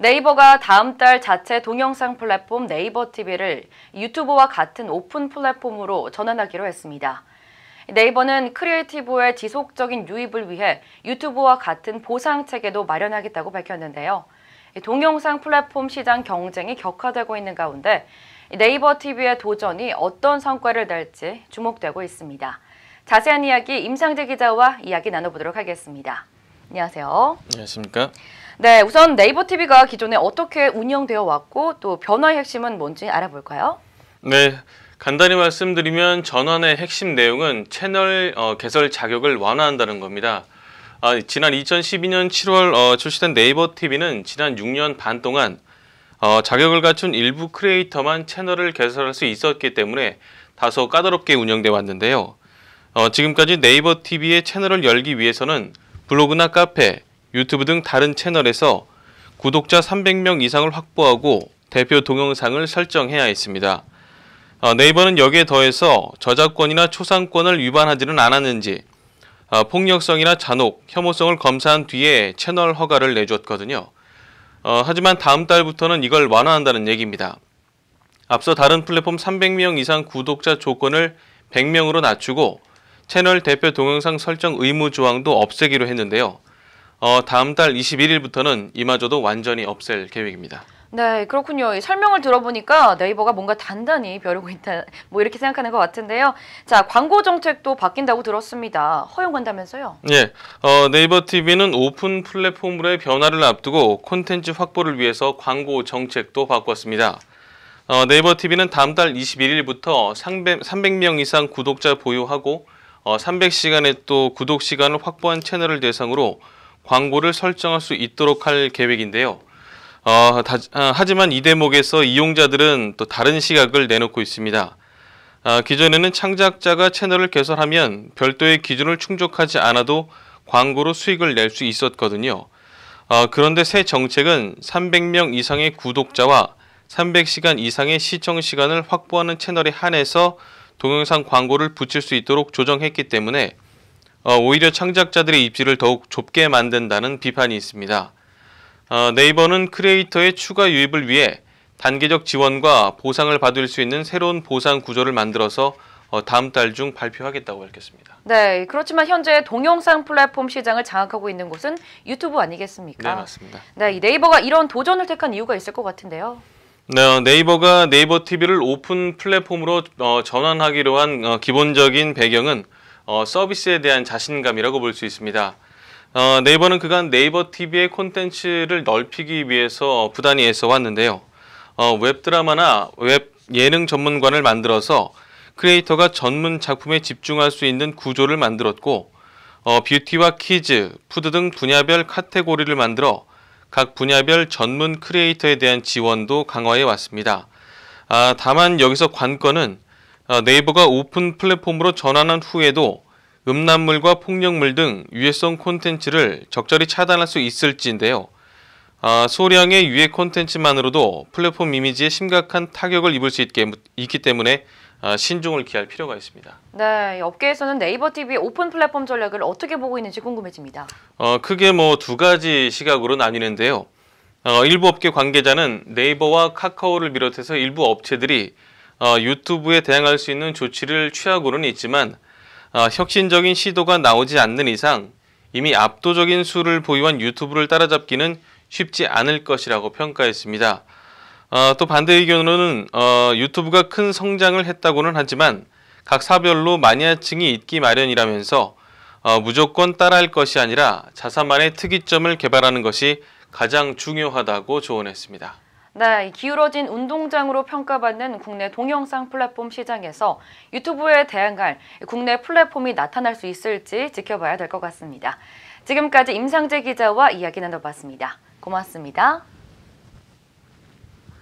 네이버가 다음 달 자체 동영상 플랫폼 네이버 TV를 유튜브와 같은 오픈 플랫폼으로 전환하기로 했습니다. 네이버는 크리에이티브의 지속적인 유입을 위해 유튜브와 같은 보상 체계도 마련하겠다고 밝혔는데요. 동영상 플랫폼 시장 경쟁이 격화되고 있는 가운데 네이버 TV의 도전이 어떤 성과를 낼지 주목되고 있습니다. 자세한 이야기 임상재 기자와 이야기 나눠보도록 하겠습니다. 안녕하세요. 안녕하십니까? 네, 우선 네이버 TV가 기존에 어떻게 운영되어 왔고 또 변화의 핵심은 뭔지 알아볼까요? 네, 간단히 말씀드리면 전환의 핵심 내용은 채널 어, 개설 자격을 완화한다는 겁니다. 아, 지난 2012년 7월 어, 출시된 네이버 TV는 지난 6년 반 동안 어, 자격을 갖춘 일부 크리에이터만 채널을 개설할 수 있었기 때문에 다소 까다롭게 운영돼 왔는데요. 어, 지금까지 네이버 TV의 채널을 열기 위해서는 블로그나 카페, 유튜브 등 다른 채널에서 구독자 300명 이상을 확보하고 대표 동영상을 설정해야 했습니다. 어, 네이버는 여기에 더해서 저작권이나 초상권을 위반하지는 않았는지 어, 폭력성이나 잔혹, 혐오성을 검사한 뒤에 채널 허가를 내줬거든요. 어, 하지만 다음 달부터는 이걸 완화한다는 얘기입니다. 앞서 다른 플랫폼 300명 이상 구독자 조건을 100명으로 낮추고 채널 대표 동영상 설정 의무 조항도 없애기로 했는데요. 어, 다음 달 21일부터는 이마저도 완전히 없앨 계획입니다. 네, 그렇군요. 이 설명을 들어보니까 네이버가 뭔가 단단히 벼르고 있다, 뭐 이렇게 생각하는 것 같은데요. 자, 광고 정책도 바뀐다고 들었습니다. 허용한다면서요? 예, 어, 네이버 TV는 오픈 플랫폼으로의 변화를 앞두고 콘텐츠 확보를 위해서 광고 정책도 바꿨습니다. 어, 네이버 TV는 다음 달 21일부터 300, 300명 이상 구독자 보유하고 어, 300시간의 또 구독 시간을 확보한 채널을 대상으로 광고를 설정할 수 있도록 할 계획인데요. 어, 다, 아, 하지만 이 대목에서 이용자들은 또 다른 시각을 내놓고 있습니다. 아, 기존에는 창작자가 채널을 개설하면 별도의 기준을 충족하지 않아도 광고로 수익을 낼 수 있었거든요. 어, 그런데 새 정책은 300명 이상의 구독자와 300시간 이상의 시청 시간을 확보하는 채널에 한해서 동영상 광고를 붙일 수 있도록 조정했기 때문에 어, 오히려 창작자들의 입지를 더욱 좁게 만든다는 비판이 있습니다. 어, 네이버는 크리에이터의 추가 유입을 위해 단계적 지원과 보상을 받을 수 있는 새로운 보상 구조를 만들어서 어, 다음 달 중 발표하겠다고 밝혔습니다. 네, 그렇지만 현재 동영상 플랫폼 시장을 장악하고 있는 곳은 유튜브 아니겠습니까? 네, 맞습니다. 네, 이 네이버가 이런 도전을 택한 이유가 있을 것 같은데요. 네, 네이버가 네이버 TV를 오픈 플랫폼으로 어, 전환하기로 한 어, 기본적인 배경은 어, 서비스에 대한 자신감이라고 볼 수 있습니다. 어, 네이버는 그간 네이버 TV의 콘텐츠를 넓히기 위해서 부단히 애써 왔는데요. 어, 웹드라마나 웹 예능 전문관을 만들어서 크리에이터가 전문 작품에 집중할 수 있는 구조를 만들었고 어, 뷰티와 키즈, 푸드 등 분야별 카테고리를 만들어 각 분야별 전문 크리에이터에 대한 지원도 강화해 왔습니다. 아, 다만 여기서 관건은 어, 네이버가 오픈 플랫폼으로 전환한 후에도 음란물과 폭력물 등 유해성 콘텐츠를 적절히 차단할 수 있을지인데요. 아, 소량의 유해 콘텐츠만으로도 플랫폼 이미지에 심각한 타격을 입을 수 있게, 있기 때문에 아, 신중을 기할 필요가 있습니다. 네, 업계에서는 네이버 TV 오픈 플랫폼 전략을 어떻게 보고 있는지 궁금해집니다. 어, 크게 뭐 두 가지 시각으로 나뉘는데요. 어, 일부 업계 관계자는 네이버와 카카오를 비롯해서 일부 업체들이 어, 유튜브에 대항할 수 있는 조치를 취하고는 있지만 어, 혁신적인 시도가 나오지 않는 이상 이미 압도적인 수를 보유한 유튜브를 따라잡기는 쉽지 않을 것이라고 평가했습니다. 어, 또 반대 의견으로는 어, 유튜브가 큰 성장을 했다고는 하지만 각 사별로 마니아층이 있기 마련이라면서 어, 무조건 따라할 것이 아니라 자사만의 특이점을 개발하는 것이 가장 중요하다고 조언했습니다. 네, 기울어진 운동장으로 평가받는 국내 동영상 플랫폼 시장에서 유튜브에 대항할 국내 플랫폼이 나타날 수 있을지 지켜봐야 될 것 같습니다. 지금까지 임상재 기자와 이야기 나눠봤습니다. 고맙습니다.